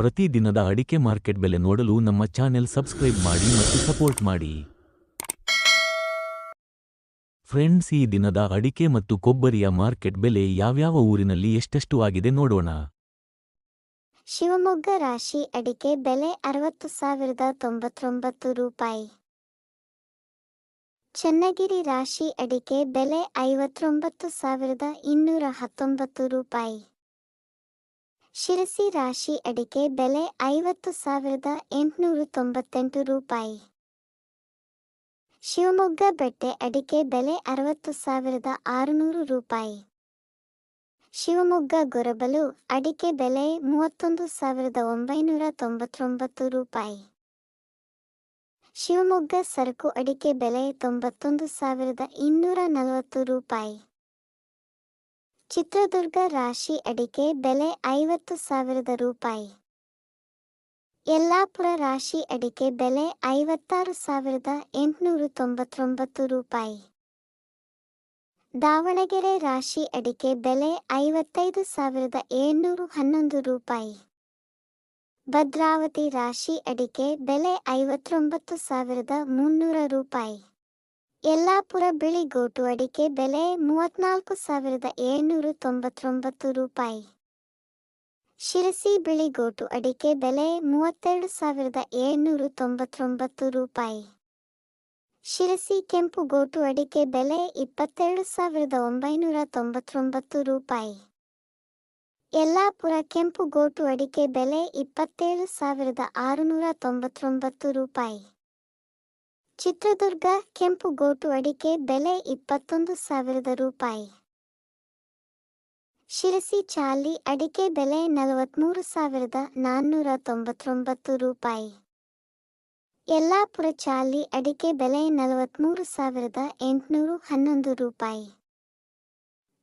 ಪ್ರತಿ ದಿನದ ಅಡಿಕೆ ಮಾರ್ಕೆಟ್ ಬೆಲೆ ನೋಡಲು ನಮ್ಮ ಚಾನೆಲ್ ಸಬ್ಸ್ಕ್ರೈಬ್ ಮಾಡಿ ಮತ್ತು ಸಪೋರ್ಟ್ ಮಾಡಿ. ಫ್ರೆಂಡ್ಸ್, ಈ ದಿನದ ಅಡಿಕೆ ಮತ್ತು ಕೊಬ್ಬರಿಯ ಮಾರ್ಕೆಟ್ ಬೆಲೆ ಯಾವ್ಯಾವ ಊರಿನಲ್ಲಿ ಎಷ್ಟೆಷ್ಟು ಆಗಿದೆ ನೋಡೋಣ. ಶಿವಮೊಗ್ಗ ರಾಶಿ ಅಡಿಕೆ ಬೆಲೆ ಅರವತ್ತು ಸಾವಿರದ ತೊಂಬತ್ತೊಂಬತ್ತು ರೂಪಾಯಿ. ಚನ್ನಗಿರಿ ರಾಶಿ ಅಡಿಕೆ ಬೆಲೆ ಐವತ್ತೊಂಬತ್ತು ಸಾವಿರದ ಇನ್ನೂರ ಹತ್ತೊಂಬತ್ತು ರೂಪಾಯಿ. ಶಿರಸಿ ರಾಶಿ ಅಡಿಕೆ ಬೆಲೆ ಐವತ್ತು ಸಾವಿರದ ಎಂಟುನೂರ ತೊಂಬತ್ತೆಂಟು ರೂಪಾಯಿ. ಶಿವಮೊಗ್ಗ ಬೆಟ್ಟೆ ಅಡಿಕೆ ಬೆಲೆ ಅರವತ್ತು ಸಾವಿರದ ಆರುನೂರು ರೂಪಾಯಿ. ಶಿವಮೊಗ್ಗ ಗೊರಬಲು ಅಡಿಕೆ ಬೆಲೆ ಮೂವತ್ತೊಂದು ಸಾವಿರದ ಒಂಬೈನೂರ ತೊಂಬತ್ತೊಂಬತ್ತು ರೂಪಾಯಿ. ಶಿವಮೊಗ್ಗ ಸರಕು ಅಡಿಕೆ ಬೆಲೆ ತೊಂಬತ್ತೊಂದು ಸಾವಿರದ ಇನ್ನೂರ ನಲವತ್ತು ರೂಪಾಯಿ. ಚಿತ್ರದುರ್ಗ ರಾಶಿ ಅಡಿಕೆ ಬೆಲೆ ಐವತ್ತು ಸಾವಿರದ ರೂಪಾಯಿ. ಯಲ್ಲಾಪುರ ರಾಶಿ ಅಡಿಕೆ ಬೆಲೆ ಐವತ್ತಾರು ಸಾವಿರದ ಎಂಟುನೂರ ತೊಂಬತ್ತೊಂಬತ್ತು ರೂಪಾಯಿ. ದಾವಣಗೆರೆ ರಾಶಿ ಅಡಿಕೆ ಬೆಲೆ ಐವತ್ತೈದು ಸಾವಿರದ ಏಳ್ನೂರು ಹನ್ನೊಂದು ರೂಪಾಯಿ. ಭದ್ರಾವತಿ ರಾಶಿ ಅಡಿಕೆ ಬೆಲೆ ಐವತ್ತೊಂಬತ್ತು ಸಾವಿರದ ಮುನ್ನೂರ ರೂಪಾಯಿ. ಯಲ್ಲಾಪುರ ಬಿಳಿಗೋಟು ಅಡಿಕೆ ಬೆಲೆ ಮೂವತ್ನಾಲ್ಕು ಸಾವಿರದ ಏಳ್ನೂರ ತೊಂಬತ್ತೊಂಬತ್ತು ರೂಪಾಯಿ. ಶಿರಸಿ ಬಿಳಿಗೋಟು ಅಡಿಕೆ ಬೆಲೆ ಮೂವತ್ತೆರಡು ಸಾವಿರದ ಏಳ್ನೂರ ತೊಂಬತ್ತೊಂಬತ್ತು ರೂಪಾಯಿ. ಶಿರಸಿ ಕೆಂಪು ಗೋಟು ಅಡಿಕೆ ಬೆಲೆ ಇಪ್ಪತ್ತೆರಡು ಸಾವಿರದ ಒಂಬೈನೂರ ತೊಂಬತ್ತೊಂಬತ್ತು ರೂಪಾಯಿ. ಯಲ್ಲಾಪುರ ಕೆಂಪು ಗೋಟು ಅಡಿಕೆ ಬೆಲೆ ಇಪ್ಪತ್ತೇಳು ಸಾವಿರದ ಆರುನೂರ ತೊಂಬತ್ತೊಂಬತ್ತು ರೂಪಾಯಿ. ಚಿತ್ರದುರ್ಗ ಕೆಂಪು ಗೋಟು ಅಡಿಕೆ ಬೆಲೆ ಇಪ್ಪತ್ತೊಂದು ಸಾವಿರದ ರೂಪಾಯಿ. ಶಿರಸಿ ಚಾಲಿ ಅಡಿಕೆ ಬೆಲೆ ನಲವತ್ಮೂರು ಸಾವಿರದ ನಾನ್ನೂರ ತೊಂಬತ್ತೊಂಬತ್ತು ರೂಪಾಯಿ. ಯಲ್ಲಾಪುರ ಚಾಲಿ ಅಡಿಕೆ ಬೆಲೆ ನಲವತ್ಮೂರು ಸಾವಿರದ ಎಂಟುನೂರು ಹನ್ನೊಂದು ರೂಪಾಯಿ.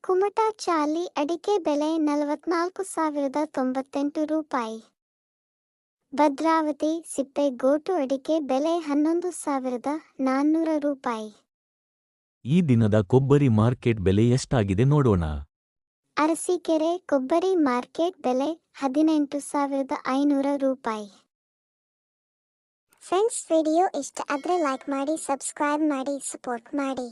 ಕುಮಟಾ ಚಾಲಿ ಅಡಿಕೆ ಬೆಲೆ ನಲವತ್ನಾಲ್ಕು ಸಾವಿರದ ತೊಂಬತ್ತೆಂಟು ರೂಪಾಯಿ. ಭದ್ರಾವತಿ ಸಿಪ್ಪೆ ಗೋಟು ಅಡಿಕೆ ಬೆಲೆ ಹನ್ನೊಂದು ಸಾವಿರದ ನಾನ್ನೂರ ರೂಪಾಯಿ. ಈ ದಿನದ ಕೊಬ್ಬರಿ ಮಾರ್ಕೆಟ್ ಬೆಲೆ ಎಷ್ಟಾಗಿದೆ ನೋಡೋಣ. ಅರಸೀಕೆರೆ ಕೊಬ್ಬರಿ ಮಾರ್ಕೆಟ್ ಬೆಲೆ ಹದಿನೆಂಟು ಸಾವಿರದ ಐನೂರ ರೂಪಾಯಿ. ಫ್ರೆಂಡ್ಸ್ ವಿಡಿಯೋ ಇಷ್ಟ ಆದರೆ ಲೈಕ್ ಮಾಡಿ ಸಬ್ಸ್ಕ್ರೈಬ್ ಮಾಡಿ ಸಪೋರ್ಟ್ ಮಾಡಿ.